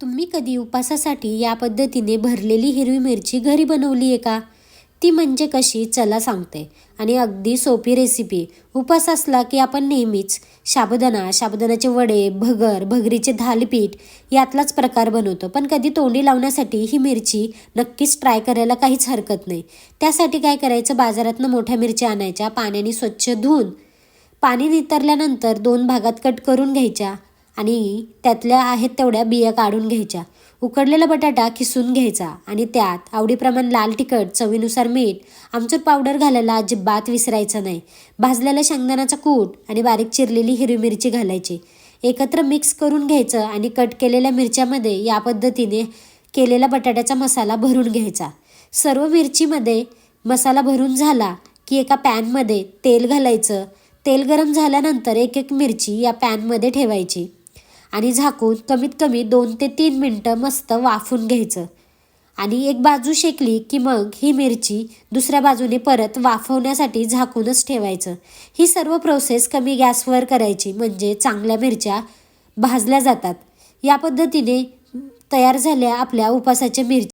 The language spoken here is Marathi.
तुम्ही कधी उपासासाठी या पद्धतीने भरलेली हिरवी मिरची घरी बनवली आहे का? ती म्हणजे कशी? चला सांगते. आणि अगदी सोपी रेसिपी उपास असला की आपण नेहमीच साबुदाणा साबुदाण्याचे वडे भगर भगरीचे थालीपीठ यातलाच प्रकार बनवतो. पण कधी तोंडी लावण्यासाठी ही मिरची नक्कीच ट्राय करायला काहीच हरकत नाही. त्यासाठी काय करायचं? बाजारातनं मोठ्या मिरच्या आणायच्या पाण्याने स्वच्छ धुवून पाणी नितरल्यानंतर दोन भागात कट करून घ्यायच्या. आणि त्यातल्या आहेत तेवढ्या बिया काढून घ्यायच्या. उकडलेला बटाटा किसून घ्यायचा आणि त्यात आवडीप्रमाणे लाल तिखट चवीनुसार मीठ आमचूर पावडर घालायला अजिबात विसरायचं नाही. भाजलेला शेंगदाणाचा कूट आणि बारीक चिरलेली हिरवी मिरची घालायची. एकत्र मिक्स करून घ्यायचं आणि कट केलेल्या मिरच्यामध्ये या पद्धतीने केलेला बटाट्याचा मसाला भरून घ्यायचा. सर्व मिरचीमध्ये मसाला भरून झाला की एका पॅनमध्ये तेल घालायचं. तेल गरम झाल्यानंतर एक एक मिरची या पॅनमध्ये ठेवायची. आणि झाकून कमीत कमी दोन ते तीन मिनटं मस्त वाफून घ्यायचं. आणि एक बाजू शेकली की मग ही मिरची दुसऱ्या बाजूने परत वाफवण्यासाठी झाकूनच ठेवायचं. ही सर्व प्रोसेस कमी गॅसवर करायची म्हणजे चांगल्या मिरच्या भाजल्या जातात. या पद्धतीने तयार झाल्या आपल्या उपासाच्या मिरची